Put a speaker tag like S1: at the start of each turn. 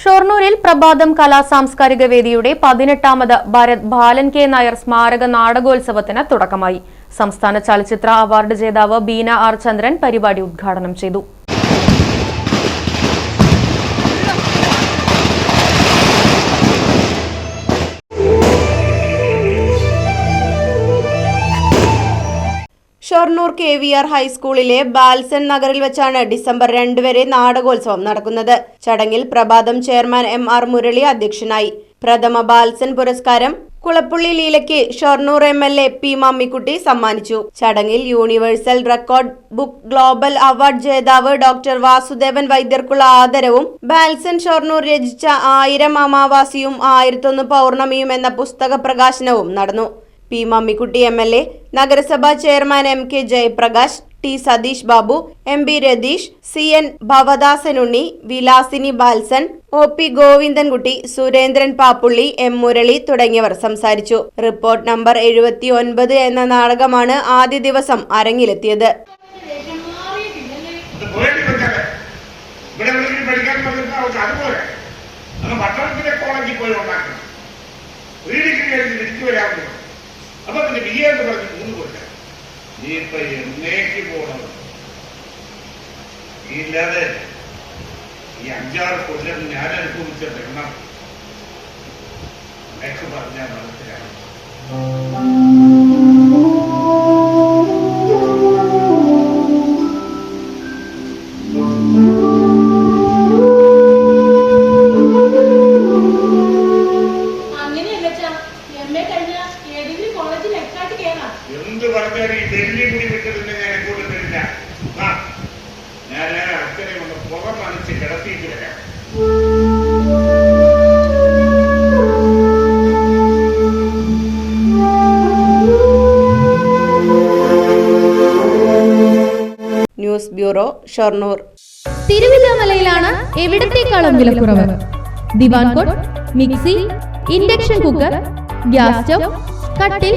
S1: ഷൊർണൂരിൽ പ്രഭാതം കലാ സാംസ്കാരിക വേദിയുടെ പതിനെട്ടാമത് ഭരത് ബാലൻ കെ നായർ സ്മാരക നാടകോത്സവത്തിന് തുടക്കമായി. സംസ്ഥാന ചലച്ചിത്ര അവാർഡ് ജേതാവ് ബീന ആർ ചന്ദ്രൻ പരിപാടി ഉദ്ഘാടനം ചെയ്തു.
S2: ഷൊർണൂർ കെ വി ആർ ഹൈസ്കൂളിലെ ബാൽസൺ നഗറിൽ വെച്ചാണ് ഡിസംബർ രണ്ട് വരെ നാടകോത്സവം നടക്കുന്നത്. ചടങ്ങിൽ പ്രഭാതം ചെയർമാൻ എം ആർ മുരളി അധ്യക്ഷനായി. പ്രഥമ ബാൽസൻ പുരസ്കാരം Kulappully ലീലയ്ക്ക് Shoranur M L A P Mammikutty സമ്മാനിച്ചു. ചടങ്ങിൽ universal record book global award ജേതാവ് ഡോക്ടർ വാസുദേവൻ വൈദ്യർക്കുള്ള ആദരവും ബാൽസൻ ഷൊർണൂർ രചിച്ച ആയിരം അമാവാസിയും ആയിരത്തൊന്ന് പൗർണമിയും എന്ന പുസ്തക പ്രകാശനവും നടന്നു. P Mammikutty M L A നഗരസഭാ chairman M K Jayaprakash T Satheesh Babu M B Ratheesh C N Bhavadasanunni Vilasini Balsan O P Govindankutty Surendran Pappully M Murali തുടങ്ങിയവർ സംസാരിച്ചു. റിപ്പോർട്ട് നമ്പർ എഴുപത്തി ഒൻപത് എന്ന നാടകമാണ് ആദ്യ ദിവസം അരങ്ങിലെത്തിയത്.
S3: ഒരു ഡിഗ്രി കഴിഞ്ഞ് തിരിച്ചു പറ്റും അപ്പൊ പിന്നെ ബി എന്ന് പറഞ്ഞ് മൂന്ന് കൊടുക്കാം നീ ഇപ്പൊ എന്നേക്ക് പോകണം നീ ഇല്ലാതെ ഈ അഞ്ചാറ് കൊല്ലം ഞാൻ അനുഭവിച്ച എണ്ണം പറഞ്ഞ മനസ്സിലാവും എന്ത് പറഞ്ഞാലും ഈ മുടി വിട്ടതിന്റെ ഞാൻ എങ്ങോട്ട് തരില്ല. ആ, ഞാൻ അച്ഛനെ ഒന്ന് പുറം നനച്ച് കിടത്തിയിട്ട് വരാം.
S2: News bureau Shoranur.
S4: തിരുവില്ലാമലയിലാണ് എവിടത്തേക്കാളും വിലക്കുറവ്? Divan cot mixie induction cooker gas stove കട്ടിൽ